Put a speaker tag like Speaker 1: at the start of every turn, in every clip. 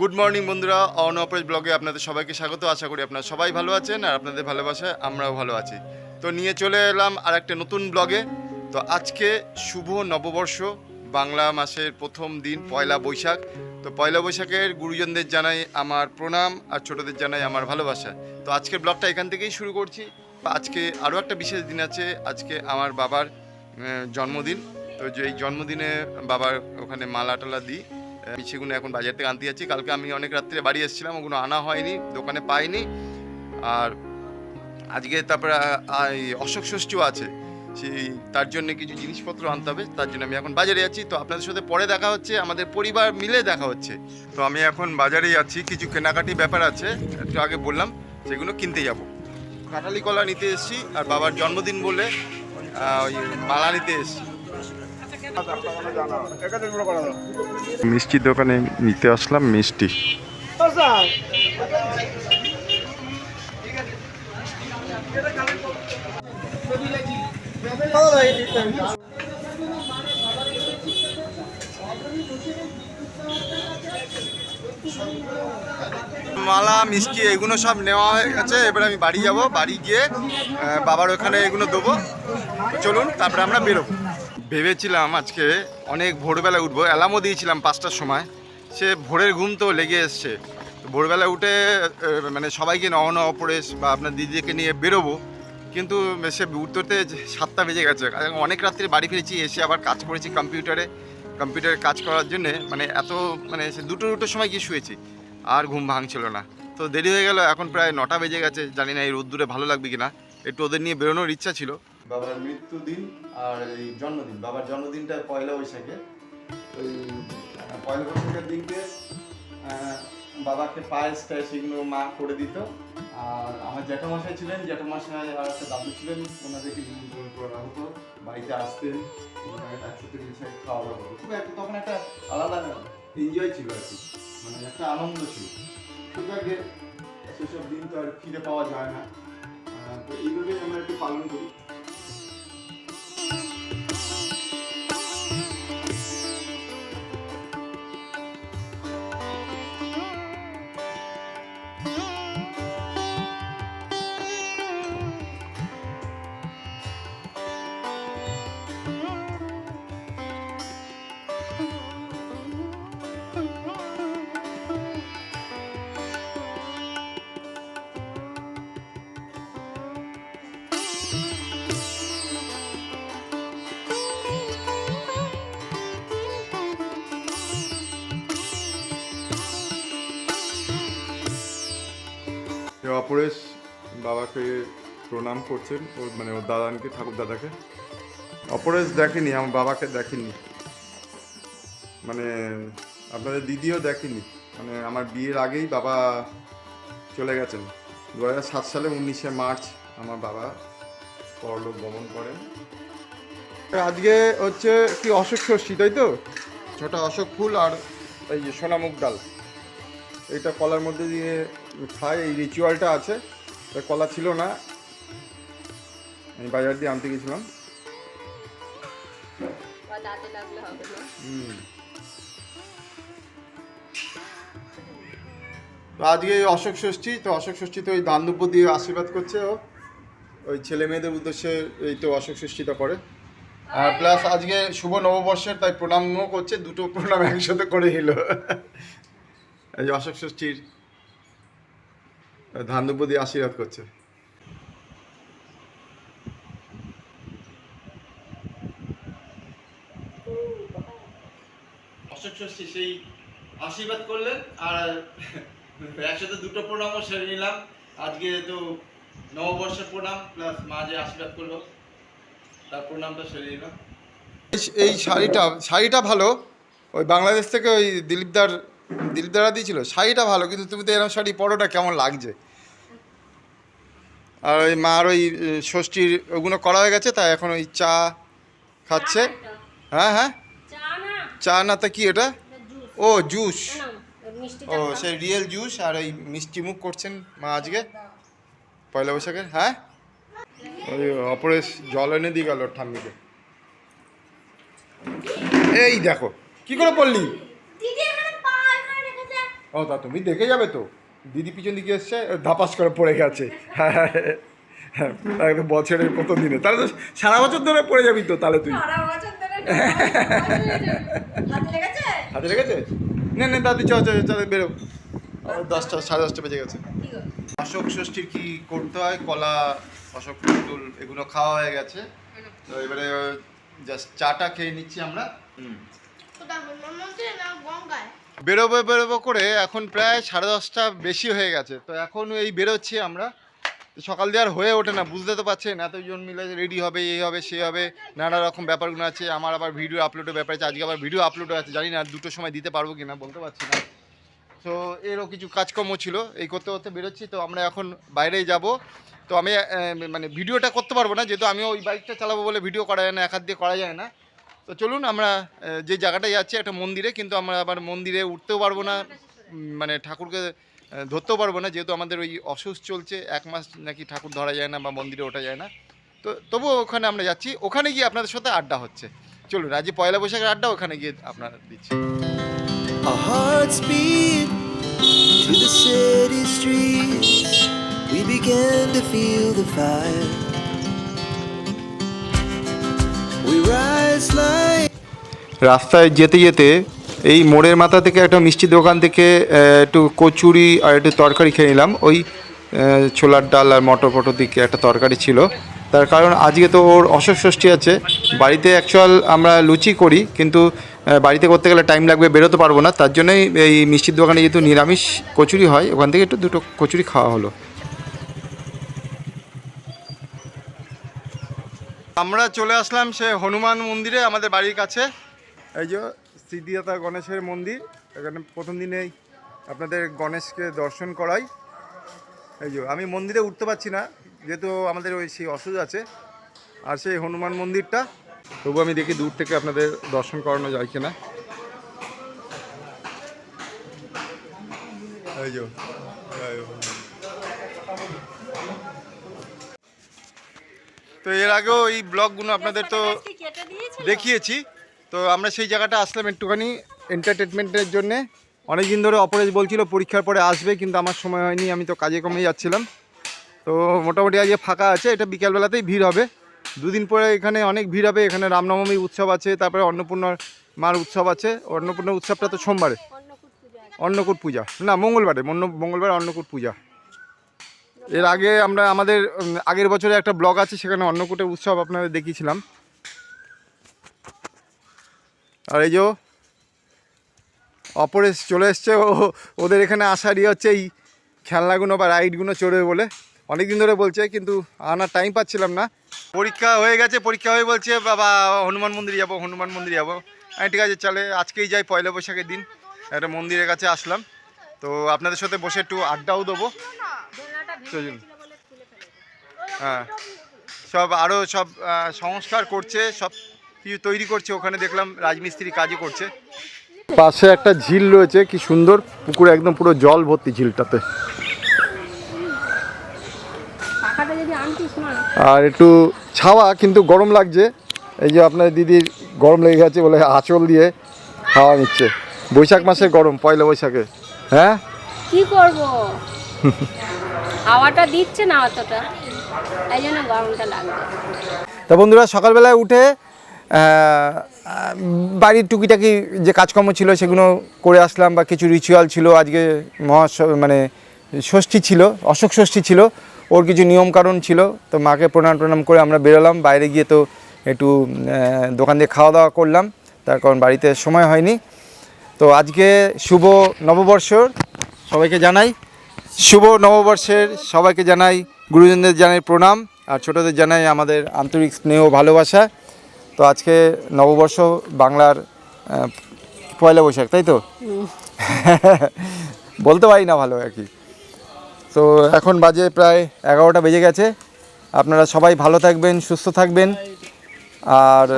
Speaker 1: Good morning বন্ধুরা। অন অপরেজ ব্লগে আপনাদের সবাইকে স্বাগত। আশা করি আপনারা সবাই ভালো আছেন আর আপনাদের ভালোবাসায় আমরাও ভালো আছি। তো নিয়ে চলে এলাম আর একটা নতুন ব্লগে। তো আজকে শুভ নববর্ষ, বাংলা মাসের প্রথম দিন, পয়লা বৈশাখ। তো পয়লা বৈশাখের গুরুজনদের জানাই আমার প্রণাম আর ছোটদের জানাই আমার ভালোবাসা। তো আজকের ব্লগটা এখান থেকেই শুরু করছি। আজকে আরও একটা বিশেষ দিন আছে। আজকে আমার বাবার জন্মদিন। তো যে এই জন্মদিনে বাবার ওখানে মালা টালা দিই আমি সেগুলো এখন বাজার থেকে আনতে যাচ্ছি। কালকে আমি অনেক রাত্রে বাড়ি এসেছিলাম, ওগুলো আনা হয়নি, দোকানে পাইনি। আর আজকে তারপরে অশোক ষষ্ঠীও আছে। সেই, তার জন্য কিছু জিনিসপত্র আনতে হবে, তার জন্য আমি এখন বাজারে যাচ্ছি। তো আপনাদের সাথে পরে দেখা হচ্ছে, আমাদের পরিবার মিলে দেখা হচ্ছে। তো আমি এখন বাজারে যাচ্ছি কিছু কেনাকাটি ব্যাপার আছে, একটু আগে বললাম, সেগুলো কিনতে যাব। কাঁঠালি কলা নিতে এসেছি, আর বাবার জন্মদিন বলে ওই মালা নিতে এসেছি। মিষ্টির দোকানে নিতে আসলাম মিষ্টি। মালা, মিষ্টি, এগুলো সব নেওয়া হয়ে গেছে। এবার আমি বাড়ি যাব, বাড়ি গিয়ে বাবার ওখানে এগুলো দেবো। চলুন, তারপরে আমরা বেরোবো। ভেবেছিলাম আজকে অনেক ভোরবেলা উঠবো। অ্যালার্মও দিয়েছিলাম পাঁচটার সময়। সে ভোরের ঘুম তো লেগে এসছে। ভোরবেলা উঠে মানে সবাইকে নন অপরেশ বা আপনার দিদিকে নিয়ে বেরোবো। কিন্তু সে উঠতে সাতটা বেজে গেছে। অনেক রাত্রে বাড়ি ফিরেছি, এসে আবার কাজ করেছি কম্পিউটারে। কম্পিউটারে কাজ করার জন্যে মানে এত মানে সে দুটো দুটোর সময় গিয়ে শুয়েছি। আর ঘুম ভাঙছিল না। তো দেরি হয়ে গেল, এখন প্রায় নটা বেজে গেছে। জানি না এই রোদ্দুরে ভালো লাগবে কিনা। একটু ওদের নিয়ে বেরোনোর ইচ্ছা ছিল। বাবার মৃত্যুদিন আর এই জন্মদিন, বাবার জন্মদিনটা পয়লা বৈশাখে। ওই পয়লা বৈশাখের দিনকে বাবাকে পায়েস টায়েস এগুলো মা করে দিত। আর আমার জ্যাঠামশাই ছিলেন, জ্যাঠামশাই আর একটা দাদু ছিলেন, ওনাদেরকে নিমন্ত্রণ করা হতো বাড়িতে আসতেন একসাথে মিশে খাওয়া দাওয়া হতো খুব একটা, তখন একটা আলাদা এনজয় ছিল আর কি মানে একটা আনন্দ ছিল। আছে সেসব দিন তো আর ফিরে পাওয়া যায় না। তো এইভাবেই আমরা একটু পালন করি। এ অপরেশ বাবাকে প্রণাম করছেন, ওর মানে ওর দাদাকে, ঠাকুর দাদাকে। অপরেশ দেখেনি, আমার বাবাকে দেখেনি। মানে আপনাদের দিদিও দেখেনি। মানে আমার বিয়ের আগেই বাবা চলে গেছেন। দু হাজার সাত সালে উনিশে মার্চ আমার বাবা পরলোক গমন করেন। আজকে হচ্ছে কি অশোক ষষ্ঠী, তাই তো? ছোট অশোক ফুল আর এই যে সোনামুখ ডাল। এইটা কলার মধ্যে দিয়ে খায় এই রিচুয়ালটা আছে তা কলা ছিল না। আমি বাজার দিয়ে আনতে গেছিলাম। তো আজকে এই অশোক ষষ্ঠী তো অশোক ষষ্ঠীতে ওই দান দিয়ে আশীর্বাদ করছে ও। ওই ছেলে মেয়েদের উদ্দেশ্যে এই তো অশোক ষষ্ঠীটা করে। আর প্লাস আজকে শুভ নববর্ষের তাই প্রণামও করছে দুটো প্রণাম একসাথে করে নিল। এই যে অশোক ষষ্ঠীর ধান দুব্য দিয়ে আশীর্বাদ করছে।
Speaker 2: অশোক ষষ্ঠী সেই আশীর্বাদ করলেন আর একসাথে দুটো প্রণামও সেরে নিলাম। আজকে তো নববর্ষের প্রণাম প্লাস মা যে আশীর্বাদ করল তার প্রণামটা সেরে নিলাম।
Speaker 1: এই- এই শাড়িটা শাড়িটা ভালো। ওই বাংলাদেশ থেকে ওই দিলীপদার দিলীপদারা দিয়েছিল শাড়িটা ভালো কিন্তু তুমি তো এরকম শাড়ি পরোটা কেমন লাগছে? আর ওই মার ওই ষষ্ঠীর ওগুলো করা হয়ে গেছে তাই এখন ওই চা খাচ্ছে। হ্যাঁ হ্যাঁ।
Speaker 3: চা না।
Speaker 1: তা কি এটা? ও জুস। ও সেই রিয়েল জুস আর এই মিষ্টি মুখ করছেন মা আজকে। পয়লা বৈশাখের হ্যাঁ? ওই অপরেশ জল এনে দিয়ে গেল ঠাম্মিকে। এই দেখো কি করে পড়লি
Speaker 3: দিদি এখানে পা এখানে রেখেছে
Speaker 1: ও তা তুমি দেখে যাবে তো। দিদি পিছন দিকে এসছে ধাপাস করে পড়ে গেছে। হ্যাঁ একদম বছরের প্রথম দিনে। তাহলে তো সারা বছর ধরে পড়ে যাবি তো তাহলে তুই।
Speaker 4: সারা বছর ধরে হাতে লেগেছে?
Speaker 1: না না দাদি চ চ চ বেরো। দশটা সাড়ে দশটা বেজে গেছে। অশোক ষষ্ঠীর কি করতে হয়? কলা অশোক টুল এগুলো খাওয়া হয়ে গেছে। তো এবারে জাস্ট চাটা খেয়ে নিচ্ছি আমরা।
Speaker 5: কোথায়
Speaker 1: বেরোবো বেরোবো করে এখন প্রায় সাড়ে দশটা বেশি হয়ে গেছে। তো এখন এই বেরোচ্ছি আমরা। সকাল দিয়ে আর হয়ে ওঠে না, বুঝতে তো পারছেন, এতজন মিলে রেডি হবে এই হবে, সে হবে, নানা রকম ব্যাপারগুলো আছে। আমার আবার ভিডিও আপলোডের ব্যাপার আছে, আজকে আবার ভিডিও আপলোডও আছে, জানি না দুটোর সময় দিতে পারব কিনা, বলতে পারছি না। তো এরও কিছু কাজকর্ম ছিল, এই করতে করতে বেরোচ্ছি, তো আমরা এখন বাইরেই যাব। তো আমি মানে ভিডিওটা করতে পারব না, যেহেতু আমি ওই বাইকটা চালাবো বলে ভিডিও করা যায় না, এক হাত দিয়ে করা যায় না। তো চলুন আমরা যে জায়গাটায় যাচ্ছি, একটা মন্দিরে, কিন্তু আমরা আবার মন্দিরে উঠতেও পারব না মানে ঠাকুরকে ধরতেও পারব না, যেহেতু আমাদের ওই অসুস্থ চলছে, এক মাস নাকি ঠাকুর ধরা যায় না বা মন্দিরে ওঠা যায় না তো তবুও ওখানে আমরা যাচ্ছি, ওখানে গিয়ে আপনাদের সাথে আড্ডা হচ্ছে চলুন আজ পয়লা বৈশাখের আড্ডা ওখানে গিয়ে আপনারা দিচ্ছি
Speaker 6: to the city streets. We began to feel the fire.
Speaker 1: রাস্তায় যেতে যেতে এই মোড়ের মাথা থেকে একটা মিষ্টি দোকান থেকে একটু কচুরি আর একটু তরকারি খেয়ে নিলাম। ওই ছোলার ডাল আর মটর ফটর দিকে একটা তরকারি ছিল। তার কারণ আজকে তো ওর অশোক ষষ্ঠী আছে। বাড়িতে অ্যাকচুয়াল আমরা লুচি করি, কিন্তু বাড়িতে করতে গেলে টাইম লাগবে, বেরোতে পারব না। তার জন্যই এই মিষ্টির দোকানে যেহেতু নিরামিষ কচুরি হয়, ওখান থেকে একটু দুটো কচুরি খাওয়া হলো। আমরা চলে আসলাম সে হনুমান মন্দিরে, আমাদের বাড়ির কাছে। এই যে সিদ্ধিদাতা গণেশের মন্দির, এখানে প্রথম দিনেই আপনাদের গণেশকে দর্শন করাই। এই যে, আমি মন্দিরে উঠতে পারছি না, যেহেতু আমাদের ওই সেই অসুখ আছে। আর সেই হনুমান মন্দিরটা, তবু আমি দেখি দূর থেকে আপনাদের দর্শন করানো যায় কিনা। এই যে এই যে। তো এর আগেও এই ব্লগগুলো আপনাদের তো দেখিয়েছি। তো আমরা সেই জায়গাটা আসলাম একটুখানি এন্টারটেনমেন্টের জন্যে। অনেক দিন ধরে অপরেশ বলছিল পরীক্ষার পরে আসবে কিন্তু আমার সময় হয়নি আমি তো কাজে কমে যাচ্ছিলাম। তো মোটামুটি আজকে ফাঁকা আছে এটা বিকালবেলাতেই ভিড় হবে। দুদিন পরে এখানে অনেক ভিড় হবে এখানে রামনবমী উৎসব আছে তারপরে অন্নপূর্ণার মার উৎসব আছে। অন্নপূর্ণা উৎসবটা তো সোমবারে। অন্নকূট পূজা না মঙ্গলবারে মঙ্গলবারে অন্নকূট পূজা। এর আগে আমরা আমাদের আগের বছরে একটা ব্লগ আছে, সেখানে অন্নকূটের উৎসব আপনাদের দেখিয়েছিলাম। আর এই যে অপরেশ চলে এসছে, ও, ওদের এখানে আসারই হচ্ছে এই খেলনাগুলো বা রাইডগুলো চড়বে বলে। অনেক দিন ধরে বলছে, কিন্তু আনার টাইম পাচ্ছিলাম না। পরীক্ষা হয়ে গেছে, পরীক্ষা হয়ে বলছে, বাবা, হনুমান মন্দির যাব, হনুমান মন্দির যাব। আমি ঠিক আছে, চলে, আজকেই যাই পয়লা বৈশাখের দিন। একটা মন্দিরের কাছে আসলাম। তো আপনাদের সাথে বসে একটু আড্ডাও দেবো। হ্যাঁ। সব আরও সব সংস্কার করছে সব কিছু তৈরি করছে ওখানে দেখলাম রাজমিস্ত্রি কাজই করছে। পাশে একটা ঝিল রয়েছে কি সুন্দর পুকুরে একদম পুরো জল ভর্তি ঝিলটাতে। আর একটু ছাওয়া কিন্তু গরম লাগছে। এই যে আপনার দিদির গরম লেগে গেছে বলে আঁচল দিয়ে হাওয়া নিচ্ছে। বৈশাখ মাসে গরম পয়লা বৈশাখে। হ্যাঁ?
Speaker 3: কি করব? হাওয়াটা দিচ্ছে না অতটা। তাই জন্য গরমটা লাগবে।
Speaker 1: তা বন্ধুরা, সকালবেলায় উঠে বাড়ির টুকিটাকি যে কাজকর্ম ছিল সেগুলো করে আসলাম বা কিছু রিচুয়াল ছিল। আজকে মহাষ মানে ষষ্ঠী ছিল, অশোক ষষ্ঠী ছিল, ওর কিছু নিয়মকানুন ছিল। তো মাকে প্রণাম প্রণাম করে আমরা বেরোলাম। বাইরে গিয়ে তো একটু দোকান দিয়ে খাওয়া দাওয়া করলাম। তার কারণ বাড়িতে সময় হয়নি। তো আজকে শুভ নববর্ষর সবাইকে জানাই। শুভ নববর্ষের সবাইকে জানাই গুরুজনদের জানাই প্রণাম আর ছোটদের জানাই আমাদের আন্তরিক স্নেহ ভালোবাসা। তো আজকে নববর্ষ বাংলার পয়লা বৈশাখ তাই তো? বলতে পারি না ভালো আর কি। তো এখন বাজে প্রায় এগারোটা বেজে গেছে। আপনারা সবাই ভালো থাকবেন সুস্থ থাকবেন আর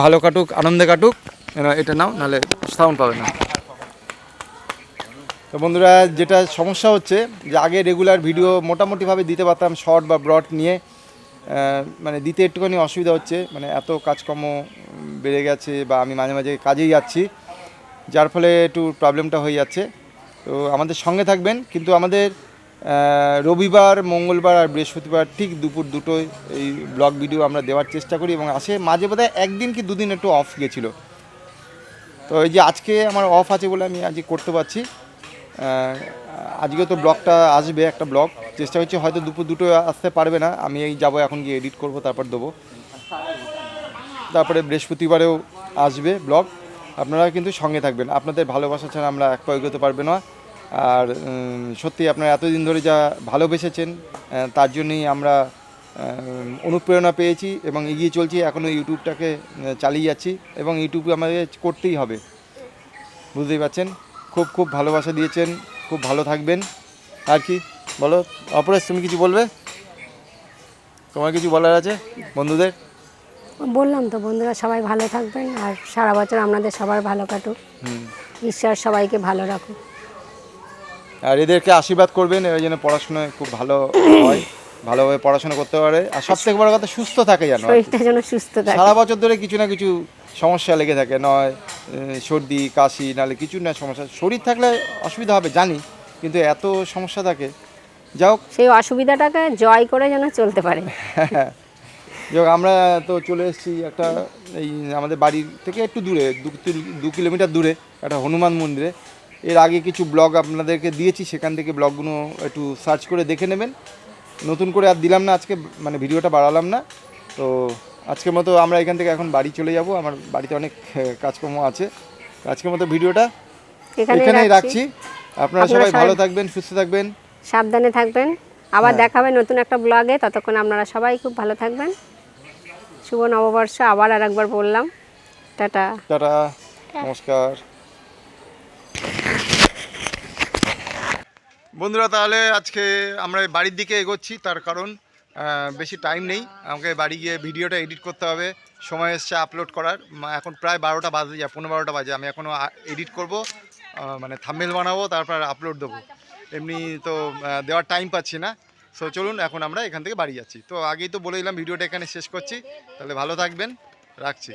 Speaker 3: ভালো
Speaker 1: কাটুক। আনন্দে কাটুক। এটা নাও নাহলে সাউন্ড পাবে না। তো বন্ধুরা, যেটা সমস্যা হচ্ছে যে আগে রেগুলার ভিডিও মোটামুটিভাবে দিতে পারতাম শর্ট বা ব্রড নিয়ে। মানে দিতে একটুখানি অসুবিধা হচ্ছে মানে এত কাজকর্ম বেড়ে গেছে বা আমি মাঝে মাঝে কাজেই যাচ্ছি, যার ফলে একটু প্রবলেমটা হয়ে যাচ্ছে। তো আমাদের সঙ্গে থাকবেন, কিন্তু আমাদের রবিবার, মঙ্গলবার আর বৃহস্পতিবার ঠিক দুপুর দুটোয় এই ব্লগ ভিডিও আমরা দেওয়ার চেষ্টা করি এবং আসে মাঝে বোধহয় একদিন কি দুদিন একটু অফ গেছিল। তো এই যে আজকে আমার অফ আছে বলে আমি আজকে করতে পারছি। আজকে তো ব্লগটা আসবে, একটা ব্লগ। চেষ্টা হচ্ছে হয়তো দুপুর দুটো আসতে পারবে না। আমি এই যাব এখন গিয়ে এডিট করব, তারপর দেবো। তারপরে বৃহস্পতিবারেও আসবে ব্লগ। আপনারা কিন্তু সঙ্গে থাকবেন। আপনাদের ভালোবাসা ছাড়া আমরা এক পা এগোতে পারবে না। আর সত্যি আপনারা এতদিন ধরে যা ভালোবেসেছেন তার জন্যই আমরা অনুপ্রেরণা পেয়েছি এবং এগিয়ে চলছি। এখনও ইউটিউবটাকে চালিয়ে যাচ্ছি এবং ইউটিউব আমাদের করতেই হবে। বুঝতেই পারছেন? খুব খুব ভালোবাসা দিয়েছেন খুব ভালো থাকবেন। আর কি বলো অপরেশ তুমি কিছু বলবে? তোমার কিছু বলার আছে বন্ধুদের?
Speaker 3: বললাম তো বন্ধুরা সবাই ভালো থাকবেন আর সারা বছর আপনাদের সবার ভালো কাটুক। ঈশ্বর সবাইকে ভালো রাখুক।
Speaker 1: আর এদেরকে আশীর্বাদ করবেন এরা যেন পড়াশোনায় খুব ভালো হয় ভালোভাবে পড়াশোনা করতে পারে। আর সব থেকে বড় কথা সুস্থ থাকে যেন
Speaker 3: শরীরটা যেন সুস্থ থাকে।
Speaker 1: সারা বছর ধরে কিছু না কিছু সমস্যা লেগে থাকে নয় সর্দি কাশি নাহলে কিছু না সমস্যা। শরীর থাকলে অসুবিধা হবে জানি কিন্তু এত সমস্যা থাকে। যাই হোক।
Speaker 3: সেই অসুবিধাটাকে জয় করে যেন চলতে পারে।
Speaker 1: যাই আমরা তো চলে এসেছি একটা এই আমাদের বাড়ির থেকে একটু দূরে দু কিলোমিটার দূরে একটা হনুমান মন্দিরে। এর আগে কিছু ব্লগ আপনাদেরকে দিয়েছি সেখান থেকে ব্লগগুলো একটু সার্চ করে দেখে নেবেন। নতুন করে আর দিলাম না আজকে মানে ভিডিওটা বাড়ালাম না। তো আজকের মতো আমরা এখান থেকে এখন বাড়ি চলে যাব। আমার বাড়িতে অনেক কাজকর্ম আছে। আজকের মতো ভিডিওটা
Speaker 3: এখানেই রাখছি।
Speaker 1: আপনারা সবাই ভালো থাকবেন সুস্থ থাকবেন।
Speaker 3: সাবধানে থাকবেন। আবার
Speaker 1: হ্যাঁ।
Speaker 3: দেখাবে নতুন একটা ব্লগে। ততক্ষণ আপনারা সবাই খুব ভালো থাকবেন। শুভ নববর্ষ। আবার আর একবার বললাম। টাটা।
Speaker 1: টাটা। নমস্কার। বন্ধুরা তাহলে আজকে আমরা বাড়ির দিকে এগোচ্ছি। তার কারণ বেশি টাইম নেই। আমাকে বাড়ি গিয়ে ভিডিওটা এডিট করতে হবে। সময় এসছে আপলোড করার। এখন প্রায় বারোটা বাজে যায় পনেরো বারোটা বাজে। আমি এখনও এডিট করব মানে থাম্বেল বানাবো, তারপর আপলোড দেবো। এমনি তো দেওয়ার টাইম পাচ্ছি না। সো চলুন, এখন আমরা এখান থেকে বাড়ি যাচ্ছি। তো আগেই তো বলে দিলাম, ভিডিওটা এখানে শেষ করছি। তাহলে ভালো থাকবেন। রাখছি।